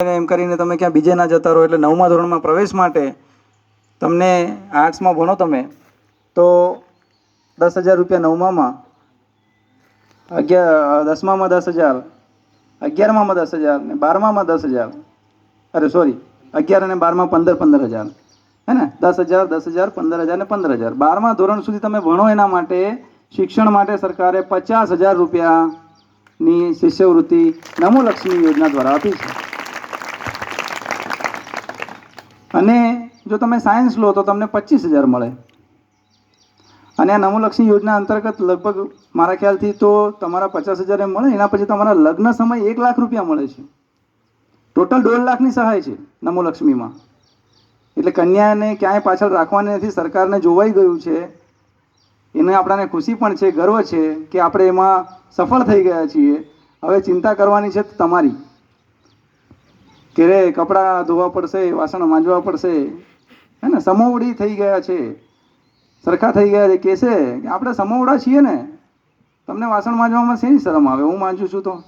એમ કરીને તમે ક્યાં બીજે ના જતા રહો એટલે નવમા ધોરણમાં પ્રવેશ માટે તમને આર્ટ્સમાં ભણો તમે, તો દસ હજાર રૂપિયા નવમામાં અગિયાર દસમામાં દસ હજાર, અગિયારમામાં દસ હજાર, ને બારમામાં દસ હજાર, અરે સોરી અગિયાર અને બારમાં પંદર પંદર હજાર, હે ને? દસ હજાર દસ હજાર, પંદર હજાર ને પંદર હજાર. બારમા ધોરણ સુધી તમે ભણો એના માટે શિક્ષણ માટે સરકારે પચાસ હજાર રૂપિયાની શિષ્યવૃત્તિ નમોલક્ષ્મી યોજના દ્વારા આપી છે. અને જો તમે સાયન્સ લો તો તમને પચીસ હજાર મળે. અને આ નમોલક્ષ્મી યોજના અંતર્ગત લગભગ મારા ખ્યાલથી તો તમારા પચાસ હજાર એમ મળે, એના પછી તમારા લગ્ન સમય એક લાખ રૂપિયા મળે છે. ટોટલ દોઢ લાખની સહાય છે નમોલક્ષ્મીમાં એટલે કન્યાને ક્યાંય પાછળ રાખવાની નથી, સરકારને જોવાઈ ગયું છે. એને આપણાને ખુશી પણ છે, ગર્વ છે કે આપણે એમાં સફળ થઈ ગયા છીએ. હવે ચિંતા કરવાની છે તમારી. કે રે કપડાં ધોવા પડશે, વાસણ માંજવા પડશે. હે ને, સમોવડી થઈ ગયા છે. સરખા થઈ ગયા છે. કહેશે આપણે સમોવડા છીએ ને, તમને વાસણ માંજવામાં શેની શરમ આવે? હું માંજું છું તો.